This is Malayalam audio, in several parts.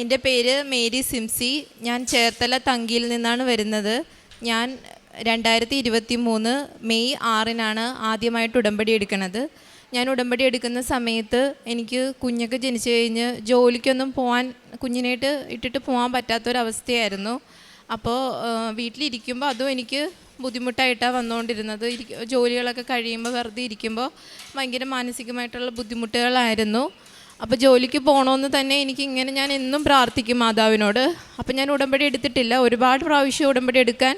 എന്റെ പേര് മേരി സിംസി. ഞാൻ ചേർത്തല തങ്കിയിൽ നിന്നാണ് വരുന്നത്. ഞാൻ രണ്ടായിരത്തി ഇരുപത്തി മൂന്ന് മെയ് ആറിനാണ് ആദ്യമായിട്ട് ഉടമ്പടി എടുക്കുന്നത്. ഞാൻ ഉടമ്പടി എടുക്കുന്ന സമയത്ത് എനിക്ക് കുഞ്ഞൊക്കെ ജനിച്ചു കഴിഞ്ഞ് ജോലിക്കൊന്നും പോകാൻ കുഞ്ഞിനായിട്ട് ഇട്ടിട്ട് പോകാൻ പറ്റാത്തൊരവസ്ഥയായിരുന്നു. അപ്പോൾ വീട്ടിലിരിക്കുമ്പോൾ അതും എനിക്ക് ബുദ്ധിമുട്ടായിട്ടാണ് വന്നുകൊണ്ടിരുന്നത്. ജോലികളൊക്കെ കഴിയുമ്പോൾ വെറുതെ ഇരിക്കുമ്പോൾ ഭയങ്കര മാനസികമായിട്ടുള്ള ബുദ്ധിമുട്ടുകളായിരുന്നു. അപ്പോൾ ജോലിക്ക് പോകണമെന്ന് തന്നെ എനിക്ക് ഇങ്ങനെ ഞാൻ എന്നും പ്രാർത്ഥിക്കും മാതാവിനോട്. അപ്പോൾ ഞാൻ ഉടമ്പടി എടുത്തിട്ടില്ല. ഒരുപാട് പ്രാവശ്യം ഉടമ്പടി എടുക്കാൻ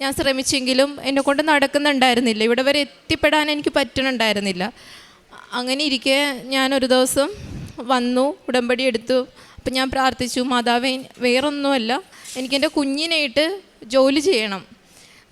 ഞാൻ ശ്രമിച്ചെങ്കിലും എന്നെ കൊണ്ട് നടക്കുന്നുണ്ടായിരുന്നില്ല. ഇവിടെ വരെ എത്തിപ്പെടാൻ എനിക്ക് പറ്റണുണ്ടായിരുന്നില്ല. അങ്ങനെ ഇരിക്കെ ഞാനൊരു ദിവസം വന്നു ഉടമ്പടി എടുത്തു. അപ്പം ഞാൻ പ്രാർത്ഥിച്ചു മാതാവേ വേറൊന്നുമല്ല. എനിക്കെന്റെ കുഞ്ഞിനായിട്ട് ജോലി ചെയ്യണം.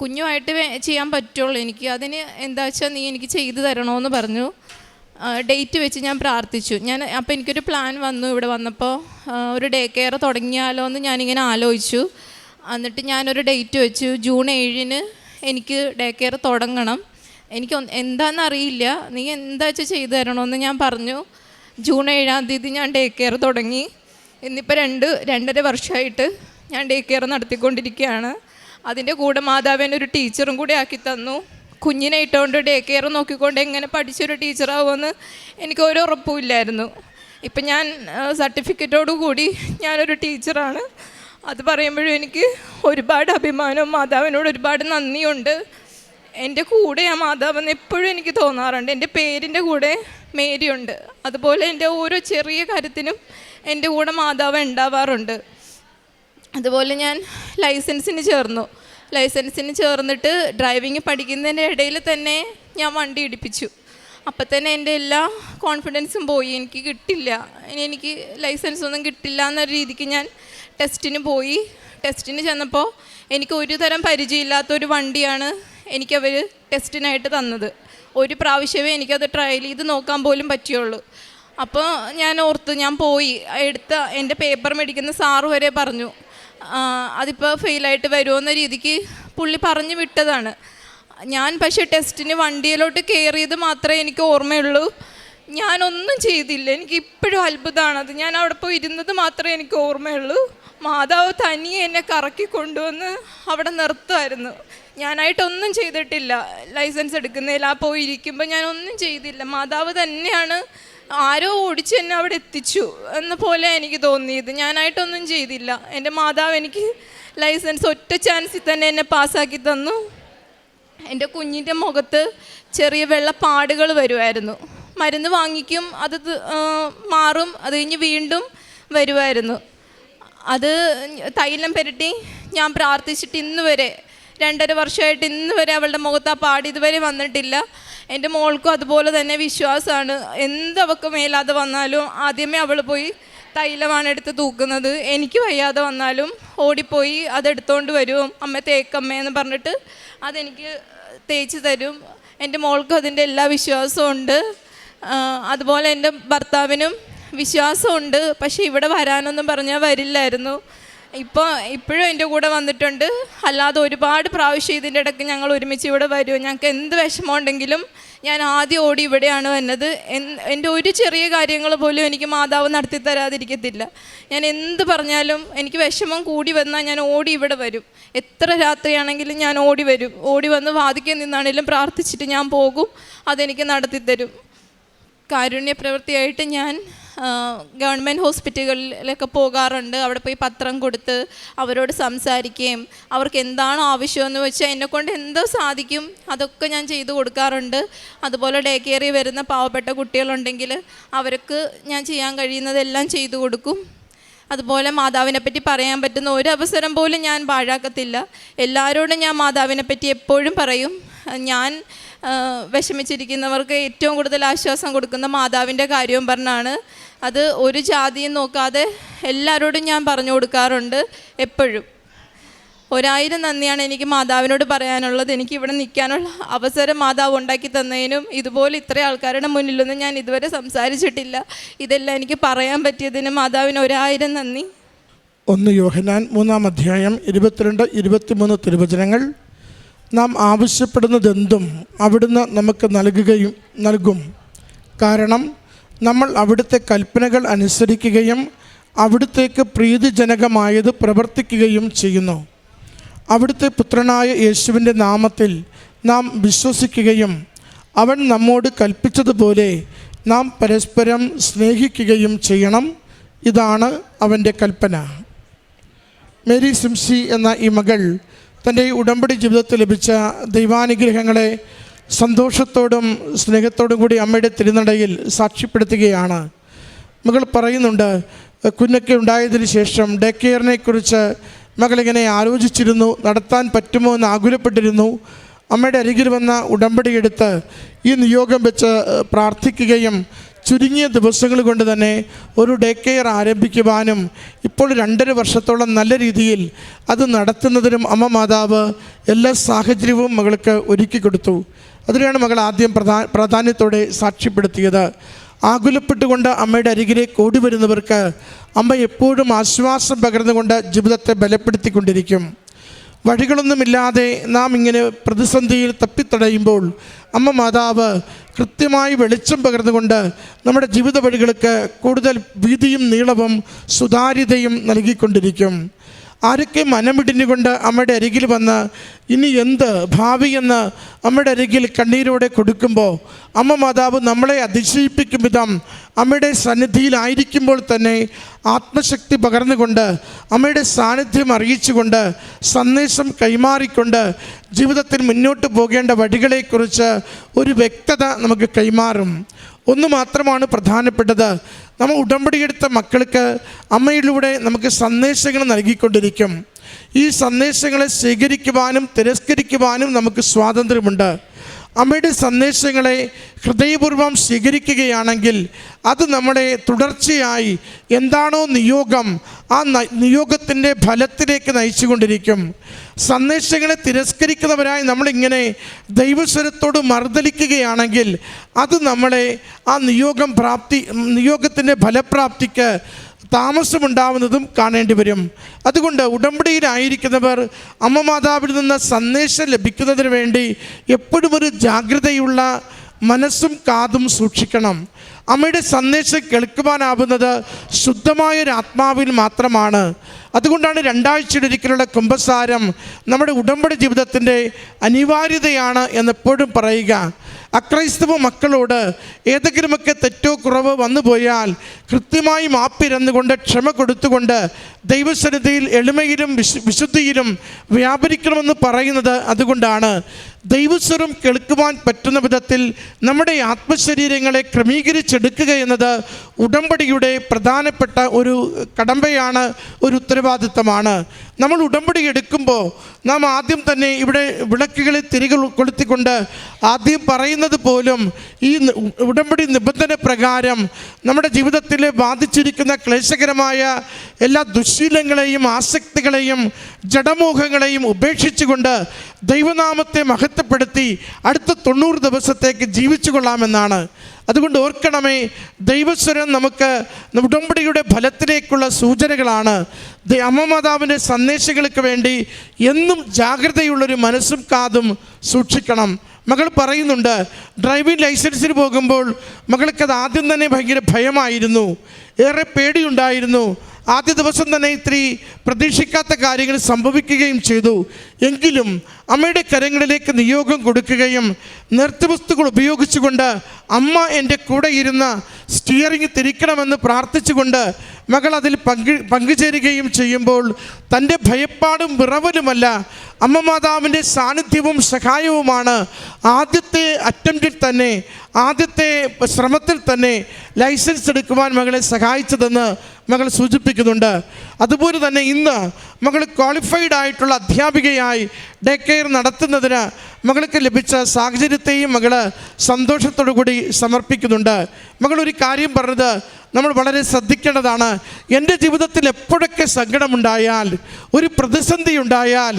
കുഞ്ഞുമായിട്ട് ചെയ്യാൻ പറ്റുള്ളൂ. എനിക്ക് അതിന് എന്താ വെച്ചാൽ നീ എനിക്ക് ചെയ്തു തരണമെന്ന് പറഞ്ഞു. ഡേറ്റ് വെച്ച് ഞാൻ പ്രാർത്ഥിച്ചു. ഞാൻ അപ്പോൾ എനിക്കൊരു പ്ലാൻ വന്നു ഇവിടെ വന്നപ്പോൾ ഒരു ഡേ കെയർ തുടങ്ങിയാലോ എന്ന് ഞാനിങ്ങനെ ആലോചിച്ചു. എന്നിട്ട് ഞാനൊരു ഡേറ്റ് വെച്ചു. ജൂൺ ഏഴിന് എനിക്ക് ഡേ കെയർ തുടങ്ങണം. എനിക്ക് എന്താണെന്നറിയില്ല നീ എന്താ വെച്ചാൽ ചെയ്തു തരണമെന്ന് ഞാൻ പറഞ്ഞു. ജൂൺ ഏഴാം തീയതി ഞാൻ ഡേ കെയർ തുടങ്ങി. ഇന്നിപ്പോൾ രണ്ട് രണ്ടര വർഷമായിട്ട് ഞാൻ ഡേ കെയർ നടത്തിക്കൊണ്ടിരിക്കുകയാണ്. അതിന്റെ കൂടെ മാതാവിനൊരു ടീച്ചറും കൂടി ആക്കി തന്നു. കുഞ്ഞിനെ ഇട്ടുകൊണ്ട് ഡേ കെയർ നോക്കിക്കൊണ്ട് എങ്ങനെ പഠിച്ചൊരു ടീച്ചറാവുമെന്ന് എനിക്ക് ഒരു ഉറപ്പുമില്ലായിരുന്നു ഇപ്പം ഞാൻ സർട്ടിഫിക്കറ്റോടു കൂടി ഞാനൊരു ടീച്ചറാണ് അത് പറയുമ്പോഴും എനിക്ക് ഒരുപാട് അഭിമാനവും മാതാവിനോട് ഒരുപാട് നന്ദിയുണ്ട്. എന്റെ കൂടെ ആ മാതാവെന്ന് എപ്പോഴും എനിക്ക് തോന്നാറുണ്ട്. എന്റെ പേരിന്റെ കൂടെ മേരിയുണ്ട്. അതുപോലെ എന്റെ ഓരോ ചെറിയ കാര്യത്തിനും എന്റെ കൂടെ മാതാവ് ഉണ്ടാവാറുണ്ട്. അതുപോലെ ഞാൻ ലൈസൻസിന് ചേർന്നു. ലൈസൻസിന് ചേർന്നിട്ട് ഡ്രൈവിംഗ് പഠിക്കുന്നതിന്റെ ഇടയിൽ തന്നെ ഞാൻ വണ്ടി ഇടിപ്പിച്ചു. അപ്പം തന്നെ എന്റെ എല്ലാ കോൺഫിഡൻസും പോയി. എനിക്ക് കിട്ടില്ല. ഇനി എനിക്ക് ലൈസൻസ് ഒന്നും കിട്ടില്ല എന്നൊരു രീതിക്ക് ഞാൻ ടെസ്റ്റിന് പോയി. ടെസ്റ്റിന് ചെന്നപ്പോൾ എനിക്ക് ഒരു തരം പരിചയമില്ലാത്തൊരു വണ്ടിയാണ് എനിക്കവർ ടെസ്റ്റിനായിട്ട് തന്നത്. ഒരു പ്രാവശ്യമേ എനിക്കത് ട്രയൽ ചെയ്ത് നോക്കാൻ പോലും പറ്റിയുള്ളൂ അപ്പോൾ ഞാൻ ഓർത്ത് ഞാൻ പോയി. എടുത്ത എന്റെ പേപ്പർ മേടിക്കുന്ന സാറ് വരെ പറഞ്ഞു. അതിപ്പോൾ ഫെയിലായിട്ട് വരുമെന്ന രീതിക്ക് പുള്ളി പറഞ്ഞു വിട്ടതാണ്. ഞാൻ പക്ഷേ ടെസ്റ്റിന് വണ്ടിയിലോട്ട് കയറിയത് മാത്രമേ എനിക്ക് ഓർമ്മയുള്ളൂ. ഞാനൊന്നും ചെയ്തില്ല. എനിക്ക് ഇപ്പോഴും അത്ഭുതമാണത് ഞാൻ അവിടെ പോയി ഇരുന്നത് മാത്രമേ എനിക്ക് ഓർമ്മയുള്ളൂ. മാതാവ് തനിയെ എന്നെ കറക്കി കൊണ്ടുവന്ന് അവിടെ നിർത്തുമായിരുന്നു. ഞാനായിട്ടൊന്നും ചെയ്തിട്ടില്ല ലൈസൻസ് എടുക്കുന്നതിൽ ആ പോയി ഇരിക്കുമ്പോൾ ഞാനൊന്നും ചെയ്തില്ല. മാതാവ് തന്നെയാണ് ആരോ ഓടിച്ച് എന്നെ അവിടെ എത്തിച്ചു എന്ന പോലെ എനിക്ക് തോന്നിയത് ഞാനായിട്ടൊന്നും ചെയ്തില്ല. എന്റെ മാതാവ് എനിക്ക് ലൈസൻസ് ഒറ്റ ചാൻസിൽ തന്നെ എന്നെ പാസ്സാക്കി തന്നു. എന്റെ കുഞ്ഞിന്റെ മുഖത്ത് ചെറിയ വെള്ളപ്പാടുകൾ വരുമായിരുന്നു. മരുന്ന് വാങ്ങിക്കും അത് മാറും അത് കഴിഞ്ഞ് വീണ്ടും വരുമായിരുന്നു. അത് തൈലം പുരട്ടി ഞാൻ പ്രാർത്ഥിച്ചിട്ട് ഇന്ന് വരെ രണ്ടര വർഷമായിട്ട് ഇന്ന് വരെ അവളുടെ മുഖത്ത് ആ പാട് ഇതുവരെ വന്നിട്ടില്ല. എന്റെ മോൾക്കും അതുപോലെ തന്നെ വിശ്വാസമാണ്. എന്ത് അവൾക്ക് മേലാതെ വന്നാലും ആദ്യമേ അവൾ പോയി തൈലമാണ് എടുത്ത് തൂക്കുന്നത്. എനിക്ക് വയ്യാതെ വന്നാലും ഓടിപ്പോയി അതെടുത്തോണ്ട് വരും. അമ്മ തേക്കമ്മ എന്ന് പറഞ്ഞിട്ട് അതെനിക്ക് തേച്ച് തരും. എന്റെ മോൾക്കും അതിന്റെ എല്ലാ വിശ്വാസവും ഉണ്ട്. അതുപോലെ എന്റെ ഭർത്താവിനും വിശ്വാസമുണ്ട് പക്ഷേ ഇവിടെ വരാനൊന്നും പറഞ്ഞാൽ വരില്ലായിരുന്നു. ഇപ്പോൾ ഇപ്പോഴും എന്റെ കൂടെ വന്നിട്ടുണ്ട്. അല്ലാതെ ഒരുപാട് പ്രാവശ്യം ഇതിന്റെ ഇടയ്ക്ക് ഞങ്ങൾ ഒരുമിച്ച് ഇവിടെ വരും ഞങ്ങൾക്ക് എന്ത് വിഷമമുണ്ടെങ്കിലും ഞാൻ ആദ്യം ഓടി ഇവിടെയാണ് വന്നത്. എന്റെ ഒരു ചെറിയ കാര്യങ്ങൾ പോലും എനിക്ക് മാതാവ് നടത്തി തരാതിരിക്കത്തില്ല. ഞാൻ എന്ത് പറഞ്ഞാലും എനിക്ക് വിഷമം കൂടി വന്നാൽ ഞാൻ ഓടി ഇവിടെ വരും. എത്ര രാത്രിയാണെങ്കിലും ഞാൻ ഓടി വരും. ഓടി വന്ന് വാദിക്കാൻ നിന്നാണെങ്കിലും പ്രാർത്ഥിച്ചിട്ട് ഞാൻ പോകും. അതെനിക്ക് നടത്തിത്തരും. കാരുണ്യ പ്രവൃത്തിയായിട്ട് ഞാൻ ഗവൺമെന്റ് ഹോസ്പിറ്റലുകളിലൊക്കെ പോകാറുണ്ട്. അവിടെ പോയി പത്രം കൊടുത്ത് അവരോട് സംസാരിക്കുകയും അവർക്ക് എന്താണോ ആവശ്യമെന്ന് വെച്ചാൽ എന്നെക്കൊണ്ട് എന്തോ സാധിക്കും അതൊക്കെ ഞാൻ ചെയ്തു കൊടുക്കാറുണ്ട്. അതുപോലെ ഡേ കെയറിൽ വരുന്ന പാവപ്പെട്ട കുട്ടികളുണ്ടെങ്കിൽ അവർക്ക് ഞാൻ ചെയ്യാൻ കഴിയുന്നതെല്ലാം ചെയ്തു കൊടുക്കും. അതുപോലെ മാതാവിനെ പറ്റി പറയാൻ പറ്റുന്ന ഒരു അവസരം പോലും ഞാൻ പാഴാക്കത്തില്ല. എല്ലാവരോടും ഞാൻ മാതാവിനെ പറ്റി എപ്പോഴും പറയും. ഞാൻ വിഷമിച്ചിരിക്കുന്നവർക്ക് ഏറ്റവും കൂടുതൽ ആശ്വാസം കൊടുക്കുന്ന മാതാവിന്റെ കാര്യവും പറഞ്ഞാണ്. അത് ഒരു ജാതിയും നോക്കാതെ എല്ലാവരോടും ഞാൻ പറഞ്ഞു കൊടുക്കാറുണ്ട് എപ്പോഴും. ഒരായിരം നന്ദിയാണ് എനിക്ക് മാതാവിനോട് പറയാനുള്ളത്. എനിക്ക് ഇവിടെ നിൽക്കാനുള്ള അവസരം മാതാവ് ഉണ്ടാക്കി തന്നതിനും ഇതുപോലെ ഇത്ര ആൾക്കാരുടെ മുന്നിലൊന്നും ഞാൻ ഇതുവരെ സംസാരിച്ചിട്ടില്ല. ഇതെല്ലാം എനിക്ക് പറയാൻ പറ്റിയതിന് മാതാവിന് ഒരായിരം നന്ദി. ഒന്ന് യോഹനാൻ മൂന്നാം അധ്യായം ഇരുപത്തിരണ്ട് ഇരുപത്തിമൂന്ന് തിരുവചനങ്ങൾ. നാം ആവശ്യപ്പെടുന്നതെന്തും അവിടുന്ന് നമുക്ക് നൽകുകയും നൽകും. കാരണം നമ്മൾ അവിടുത്തെ കൽപ്പനകൾ അനുസരിക്കുകയും അവിടുത്തേക്ക് പ്രീതിജനകമായത് പ്രവർത്തിക്കുകയും ചെയ്യുന്നു. അവിടുത്തെ പുത്രനായ യേശുവിന്റെ നാമത്തിൽ നാം വിശ്വസിക്കുകയും അവൻ നമ്മോട് കൽപ്പിച്ചതുപോലെ നാം പരസ്പരം സ്നേഹിക്കുകയും ചെയ്യണം. ഇതാണ് അവന്റെ കൽപ്പന. മേരി സിംസി എന്ന ഈ മകൾ തന്റെ ഈ ഉടമ്പടി ജീവിതത്തിൽ ലഭിച്ച ദൈവാനുഗ്രഹങ്ങളെ സന്തോഷത്തോടും സ്നേഹത്തോടും കൂടി അമ്മയുടെ തിരുനടയിൽ സാക്ഷ്യപ്പെടുത്തുകയാണ്. മകൾ പറയുന്നുണ്ട് കുഞ്ഞൊക്കെ ഉണ്ടായതിനു ശേഷം ഡേ കെയറിനെ കുറിച്ച് മകളിങ്ങനെ ആലോചിച്ചിരുന്നു നടത്താൻ പറ്റുമോ എന്ന് ആകുലപ്പെട്ടിരുന്നു. അമ്മയുടെ അരികിൽ വന്ന ഉടമ്പടിയെടുത്ത് ഈ നിയോഗം വെച്ച് പ്രാർത്ഥിക്കുകയും ചുരുങ്ങിയ ദിവസങ്ങൾ കൊണ്ട് തന്നെ ഒരു ഡേ കെയർ ആരംഭിക്കുവാനും ഇപ്പോൾ രണ്ടര വർഷത്തോളം നല്ല രീതിയിൽ അത് നടത്തുന്നതിനും അമ്മ മാതാവ് എല്ലാ സാഹചര്യവും മകൾക്ക് ഒരുക്കി കൊടുത്തു. അതിനെയാണ് മകൾ ആദ്യം പ്രധാ പ്രാധാന്യത്തോടെ സാക്ഷ്യപ്പെടുത്തിയത്. ആകുലപ്പെട്ടുകൊണ്ട് അമ്മയുടെ അരികിലേക്ക് ഓടി വരുന്നവർക്ക് അമ്മ എപ്പോഴും ആശ്വാസം പകർന്നുകൊണ്ട് ജീവിതത്തെ ബലപ്പെടുത്തിക്കൊണ്ടിരിക്കും. വഴികളൊന്നുമില്ലാതെ നാം ഇങ്ങനെ പ്രതിസന്ധിയിൽ തപ്പിത്തടയുമ്പോൾ അമ്മ മാതാവ് കൃത്യമായി വെളിച്ചം പകർന്നുകൊണ്ട് നമ്മുടെ ജീവിത വഴികൾക്ക് കൂടുതൽ വീതിയും നീളവും സുതാര്യതയും നൽകിക്കൊണ്ടിരിക്കും. ആരൊക്കെ മനമിടിഞ്ഞുകൊണ്ട് അമ്മയുടെ അരികിൽ വന്ന് ഇനി എന്ത് ഭാവി എന്ന് അമ്മയുടെ അരികിൽ കണ്ണീരോടെ കൊടുക്കുമ്പോൾ അമ്മ മാതാവ് നമ്മളെ അതിശയിപ്പിക്കും വിധം അമ്മയുടെ സന്നിധിയിലായിരിക്കുമ്പോൾ തന്നെ ആത്മശക്തി പകർന്നുകൊണ്ട് അമ്മയുടെ സാന്നിധ്യം അറിയിച്ചുകൊണ്ട് സന്ദേശം കൈമാറിക്കൊണ്ട് ജീവിതത്തിൽ മുന്നോട്ട് പോകേണ്ട വഴികളെക്കുറിച്ച് ഒരു വ്യക്തത നമുക്ക് കൈമാറും. ഒന്ന് മാത്രമാണ് പ്രധാനപ്പെട്ടത്. നമ്മൾ ഉടമ്പടിയെടുത്ത മക്കൾക്ക് അമ്മയിലൂടെ നമുക്ക് സന്ദേശങ്ങൾ നൽകിക്കൊണ്ടിരിക്കും. ഈ സന്ദേശങ്ങളെ സ്വീകരിക്കുവാനും തിരസ്കരിക്കുവാനും നമുക്ക് സ്വാതന്ത്ര്യമുണ്ട്. അമ്മയുടെ സന്ദേശങ്ങളെ ഹൃദയപൂർവം സ്വീകരിക്കുകയാണെങ്കിൽ അത് നമ്മുടെ തുടർച്ചയായി എന്താണോ നിയോഗം ആ നിയോഗത്തിന്റെ ഫലത്തിലേക്ക് നയിച്ചുകൊണ്ടിരിക്കും. സന്ദേശങ്ങളെ തിരസ്കരിക്കുന്നവരായി നമ്മളിങ്ങനെ ദൈവസ്വരത്തോട് മറുതലിക്കുകയാണെങ്കിൽ അത് നമ്മളെ ആ നിയോഗം പ്രാപ്തി നിയോഗത്തിന്റെ ഫലപ്രാപ്തിക്ക് താമസമുണ്ടാവുന്നതും കാണേണ്ടി വരും. അതുകൊണ്ട് ഉടമ്പടിയിലായിരിക്കുന്നവർ അമ്മ മാതാവിൽ നിന്ന് സന്ദേശം ലഭിക്കുന്നതിന് വേണ്ടി എപ്പോഴും ഒരു ജാഗ്രതയുള്ള മനസ്സും കാതും സൂക്ഷിക്കണം. അമ്മയുടെ സന്ദേശം കേൾക്കുവാനാവുന്നത് ശുദ്ധമായ ഒരു ആത്മാവിൽ മാത്രമാണ്. അതുകൊണ്ടാണ് രണ്ടാഴ്ചയിലൊരിക്കലുള്ള കുംഭസാരം നമ്മുടെ ഉടമ്പടി ജീവിതത്തിന്റെ അനിവാര്യതയാണ് എന്നെപ്പോഴും പറയുക. അക്രൈസ്തവ മക്കളോട് ഏതെങ്കിലുമൊക്കെ തെറ്റോ കുറവോ വന്നു പോയാൽ കൃത്യമായി മാപ്പിരന്നുകൊണ്ട് ക്ഷമ കൊടുത്തുകൊണ്ട് ദൈവസന്നിധിയിൽ എളിമയിലും വിശുദ്ധിയിലും വ്യാപരിക്കണമെന്ന് പറയുന്നത് അതുകൊണ്ടാണ്. ദൈവസ്വരം കേൾക്കുവാൻ പറ്റുന്ന വിധത്തിൽ നമ്മുടെ ആത്മശരീരങ്ങളെ ക്രമീകരിച്ചെടുക്കുക എന്നത് ഉടമ്പടിയുടെ പ്രധാനപ്പെട്ട ഒരു കടമ്പയാണ് ഒരു ഉത്തരവാദിത്തമാണ്. നമ്മൾ ഉടമ്പടി എടുക്കുമ്പോൾ നാം ആദ്യം തന്നെ ഇവിടെ വിളക്കുകളിൽ തിരികെ കൊളുത്തിക്കൊണ്ട് ആദ്യം പറയുന്നത് പോലും ഈ ഉടമ്പടി നിബന്ധന പ്രകാരം നമ്മുടെ ജീവിതത്തിൽ ബാധിച്ചിരിക്കുന്ന ക്ലേശകരമായ എല്ലാ ദുശീലങ്ങളെയും ആസക്തികളെയും ജഡമോഹങ്ങളെയും ഉപേക്ഷിച്ചുകൊണ്ട് ദൈവനാമത്തെ മഹത്വപ്പെടുത്തി അടുത്ത തൊണ്ണൂറ് ദിവസത്തേക്ക് ജീവിച്ചു കൊള്ളാമെന്നാണ് അതുകൊണ്ട് ഓർക്കണമേ ദൈവസ്വരം നമുക്ക് ഉടമ്പടിയുടെ ഫലത്തിലേക്കുള്ള സൂചനകളാണ്. അമ്മമാതാവിന്റെ സന്ദേശങ്ങൾക്ക് വേണ്ടി എന്നും ജാഗ്രതയുള്ളൊരു മനസ്സും കാതും സൂക്ഷിക്കണം. മകൾ പറയുന്നുണ്ട് ഡ്രൈവിംഗ് ലൈസൻസിന് പോകുമ്പോൾ മകൾക്കത് ആദ്യം തന്നെ ഭയങ്കര ഭയമായിരുന്നു. ഏറെ പേടിയുണ്ടായിരുന്നു. ആദ്യ ദിവസം തന്നെ ഇത്തിരി പ്രതീക്ഷിക്കാത്ത കാര്യങ്ങൾ സംഭവിക്കുകയും ചെയ്തു. എങ്കിലും അമ്മയുടെ കരങ്ങളിലേക്ക് നിയോഗം കൊടുക്കുകയും നിർത്തുവസ്തുക്കൾ ഉപയോഗിച്ചുകൊണ്ട് അമ്മ എന്റെ കൂടെ ഇരുന്ന സ്റ്റിയറിംഗ് തിരിക്കണമെന്ന് പ്രാർത്ഥിച്ചുകൊണ്ട് മകൾ അതിൽ പങ്കു പങ്കുചേരുകയും ചെയ്യുമ്പോൾ തന്റെ ഭയപ്പാടും വിറവലുമല്ല അമ്മ മാതാവിന്റെ സാന്നിധ്യവും സഹായവുമാണ് ആദ്യത്തെ അറ്റംപ്റ്റിൽ തന്നെ ആദ്യത്തെ ശ്രമത്തിൽ തന്നെ ലൈസൻസ് എടുക്കുവാൻ മകളെ സഹായിച്ചതെന്ന് മകൾ സൂചിപ്പിക്കുന്നുണ്ട്. അതുപോലെ തന്നെ ഇന്ന് മകൾ ക്വാളിഫൈഡ് ആയിട്ടുള്ള അധ്യാപികയായി ഡേ കെയർ നടത്തുന്നതിന് മകൾക്ക് ലഭിച്ച സാഹചര്യത്തെയും മകൾ സന്തോഷത്തോടു കൂടി സമർപ്പിക്കുന്നുണ്ട്. മകൾ ഒരു കാര്യം പറഞ്ഞത് നമ്മൾ വളരെ ശ്രദ്ധിക്കേണ്ടതാണ്. എന്റെ ജീവിതത്തിൽ എപ്പോഴൊക്കെ സങ്കടമുണ്ടായാൽ ഒരു പ്രതിസന്ധി ഉണ്ടായാൽ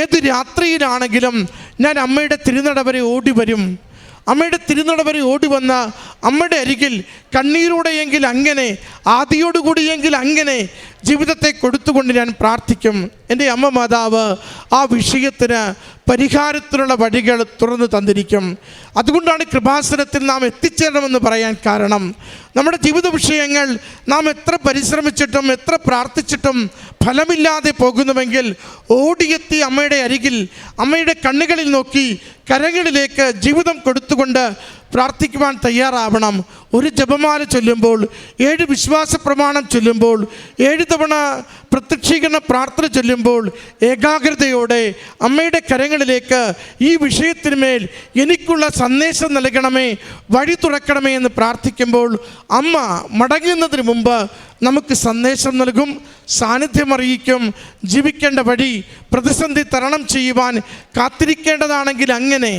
ഏത് രാത്രിയിലാണെങ്കിലും ഞാൻ അമ്മയുടെ തിരുനടവരെ ഓടി വരും അമ്മയുടെ തിരുനടവരെ ഓടി വന്ന അമ്മയുടെ അരികിൽ കണ്ണീരോടെയെങ്കിൽ അങ്ങനെ ആദിയോടുകൂടിയെങ്കിൽ അങ്ങനെ ജീവിതത്തെ കൊടുത്തുകൊണ്ട് ഞാൻ പ്രാർത്ഥിക്കും. എന്റെ അമ്മ മാതാവ് ആ വിഷയത്തിന് പരിഹാരത്തിനുള്ള വഴികൾ തുറന്നു തന്നിരിക്കും. അതുകൊണ്ടാണ് കൃപാസനത്തിൽ നാം എത്തിച്ചേരണമെന്ന് പറയാൻ കാരണം. നമ്മുടെ ജീവിത വിഷയങ്ങൾ നാം എത്ര പരിശ്രമിച്ചിട്ടും എത്ര പ്രാർത്ഥിച്ചിട്ടും ഫലമില്ലാതെ പോകുന്നുവെങ്കിൽ ഓടിയെത്തി അമ്മയുടെ അരികിൽ അമ്മയുടെ കണ്ണുകളിൽ നോക്കി കരങ്ങളിലേക്ക് ജീവിതം കൊടുത്തുകൊണ്ട് പ്രാർത്ഥിക്കുവാൻ തയ്യാറാവണം. ഒരു ജപമാല ചൊല്ലുമ്പോൾ ഏഴ് വിശ്വാസ പ്രമാണം ചൊല്ലുമ്പോൾ ഏഴ് തവണ പ്രത്യക്ഷീകരണ പ്രാർത്ഥന ചൊല്ലുമ്പോൾ ഏകാഗ്രതയോടെ അമ്മയുടെ കരങ്ങളിലേക്ക് ഈ വിഷയത്തിന്മേൽ എനിക്കുള്ള സന്ദേശം നൽകണമേ വഴി തുറക്കണമേ എന്ന് പ്രാർത്ഥിക്കുമ്പോൾ അമ്മ മടങ്ങുന്നതിന് മുമ്പ് നമുക്ക് സന്ദേശം നൽകും സാന്നിധ്യം അറിയിക്കും ജീവിക്കേണ്ട വഴി പ്രതിസന്ധി തരണം ചെയ്യുവാൻ കാത്തിരിക്കേണ്ടതാണെങ്കിൽ അങ്ങനെ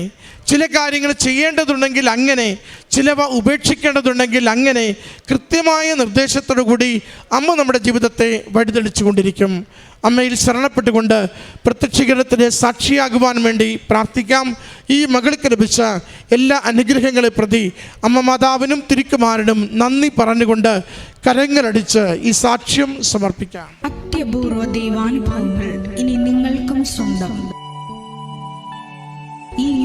ചില കാര്യങ്ങൾ ചെയ്യേണ്ടതുണ്ടെങ്കിൽ അങ്ങനെ ചിലവ ഉപേക്ഷിക്കേണ്ടതുണ്ടെങ്കിൽ അങ്ങനെ കൃത്യമായ നിർദ്ദേശത്തോടു കൂടി അമ്മ നമ്മുടെ ജീവിതത്തെ വഴിതെളിച്ചു കൊണ്ടിരിക്കും അമ്മയിൽ ശരണപ്പെട്ടുകൊണ്ട് പ്രത്യക്ഷീകരണത്തിന് സാക്ഷിയാകുവാൻ വേണ്ടി പ്രാർത്ഥിക്കാം. ഈ മകൾക്ക് ലഭിച്ച എല്ലാ അനുഗ്രഹങ്ങളെ പ്രതി അമ്മ മാതാവിനും തിരുക്കുമാരനും നന്ദി പറഞ്ഞുകൊണ്ട് കരങ്ങളടിച്ച് ഈ സാക്ഷ്യം സമർപ്പിക്കാം. അത്യപൂർവ ദൈവാനുഭവങ്ങൾ ഇനി നിങ്ങൾക്കും സ്വന്തം. ഈ